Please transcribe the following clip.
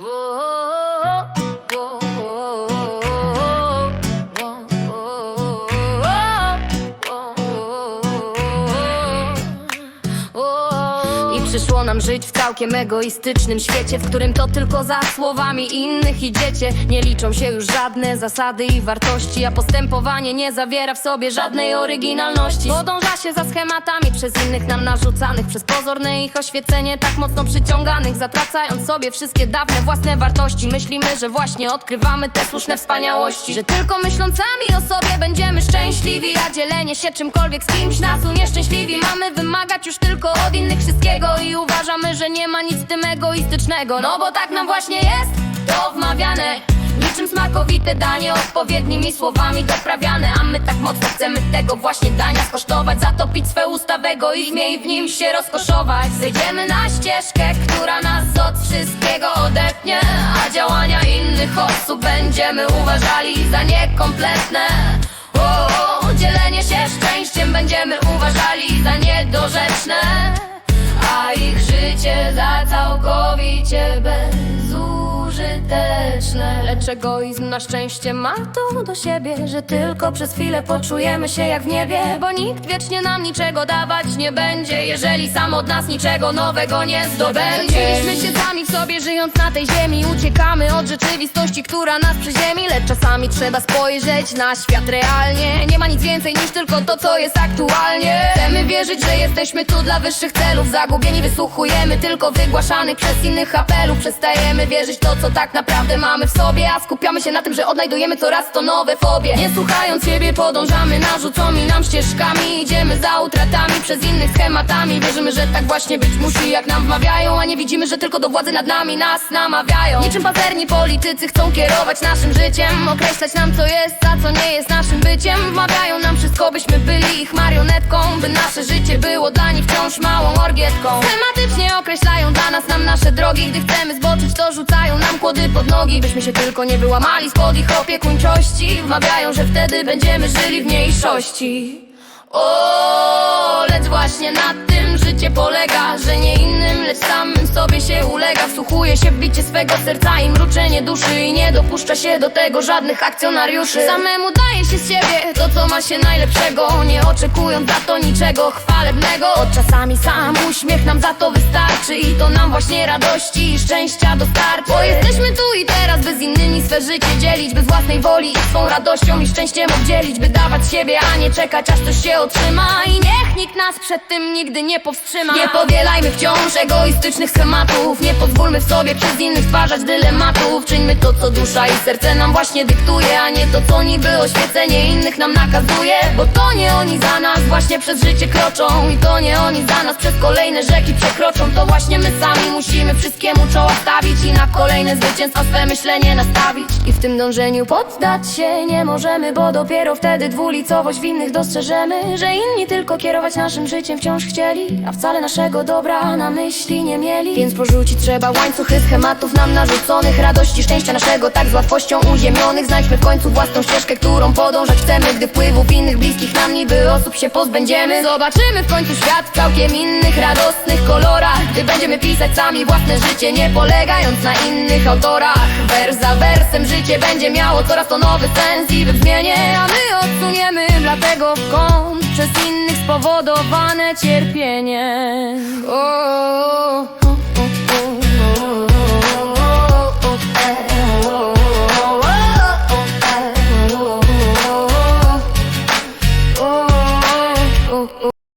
I przyszło nam żyć w całkiem egoistycznym świecie, w którym to tylko za słowami innych idziecie. Nie liczą się już żadne zasady i wartości, a postępowanie nie zawiera w sobie żadnej oryginalności. Podąża się za schematami przez innych nam narzucanych, przez pozorne ich oświecenie tak mocno przyciąganych, zatracając sobie wszystkie dawne własne wartości. Myślimy, że właśnie odkrywamy te słuszne wspaniałości, że tylko myśląc sami o sobie będziemy szczęśliwi, a dzielenie się czymkolwiek z kimś nas unieszczęśliwi. Mamy wymagać już tylko od innych wszystkiego i uważamy, że nie ma nic w tym egoistycznego. No bo tak nam właśnie jest, to wmawiane. Niczym smakowite danie, odpowiednimi słowami doprawiane A my tak mocno chcemy tego właśnie dania skosztować. Zatopić swe usta w egoizmie i w nim się rozkoszować. Zejdziemy na ścieżkę, która nas od wszystkiego odepnie A działania innych osób będziemy uważali za niekompletne. O, o, Dzielenie się szczęściem będziemy uważali za niedorzeczne życie za całkowicie bezużyteczne. Lecz egoizm na szczęście ma to do siebie Że tylko przez chwilę poczujemy się jak w niebie. Bo nikt wiecznie nam niczego dawać nie będzie Jeżeli sam od nas niczego nowego nie zdobędzie. Mieliśmy się sami w sobie żyjąc na tej ziemi. Uciekamy od rzeczywistości, która nas przyziemi Lecz czasami trzeba spojrzeć na świat realnie. Nie ma nic więcej niż tylko to, co jest aktualnie. Chcemy wierzyć, że jesteśmy tu dla wyższych celów. Zagubieni wysłuchujemy tylko wygłaszanych przez innych apelów. Przestajemy wierzyć to, co tak naprawdę mamy w sobie. A skupiamy się na tym, że odnajdujemy coraz to nowe fobie. Nie słuchając siebie podążamy narzuconymi nam ścieżkami. Idziemy za utratami przez innych schematami. Wierzymy, że tak właśnie być musi jak nam wmawiają. A nie widzimy, że tylko do władzy nad nami nas namawiają. Niczym pazerni politycy chcą kierować naszym życiem Określać nam co jest, a co nie jest naszym byciem. Wmawiają nam wszystko, byśmy byli ich marionetką By nasze życie było dla nich wciąż małą orgietką. Tematycznie określają dla nas nam nasze drogi Gdy chcemy zboczyć, to rzucają nam kłody pod nogi Byśmy się tylko nie wyłamali spod ich opiekuńczości. Wmawiają, że wtedy będziemy żyli w mniejszości. O, lecz właśnie na tym życie polega Że nie innym, lecz samym bicie swego serca i mruczenie duszy I nie dopuszcza się do tego żadnych akcjonariuszy. Samemu daje się z siebie to, co ma się najlepszego. Nie oczekując za to niczego chwalebnego. Od czasami sam uśmiech nam za to wystarczy I to nam właśnie radości i szczęścia dostarczy. Bo jesteśmy tu i teraz, by z innymi swe życie dzielić By z własnej woli i swą radością i szczęściem oddzielić By dawać siebie, a nie czekać aż coś się otrzyma. I niech nikt nas przed tym nigdy nie powstrzyma. Nie powielajmy wciąż egoistycznych schematów Nie w sobie przez innych stwarzać dylematów Czyńmy to, co dusza i serce nam właśnie dyktuje A nie to, co niby oświecenie innych nam nakazuje. Bo to nie oni za nas właśnie przez życie kroczą I to nie oni za nas przez kolejne rzeki przekroczą. To właśnie my sami musimy wszystkiemu czoła stawić I na kolejne zwycięstwa swe myślenie nastawić. I w tym dążeniu poddać się nie możemy Bo dopiero wtedy dwulicowość w innych dostrzeżemy Że inni tylko kierować naszym życiem wciąż chcieli A wcale naszego dobra na myśli nie mieli. Więc porzucić trzeba łańcuchy schematów nam narzuconych. Radości, szczęścia naszego tak z łatwością uziemionych. Znajdźmy w końcu własną ścieżkę, którą podążać chcemy. Gdy wpływów innych bliskich nam niby osób się pozbędziemy. Zobaczymy w końcu świat w całkiem innych radosnych kolorach. Gdy będziemy pisać sami własne życie Nie polegając na innych autorach. Wers za wersem życie będzie miało coraz to nowy sens i wybrzmienie A my odsuniemy dlatego w kąt. Przez innych spowodowane cierpienie. O, o, o.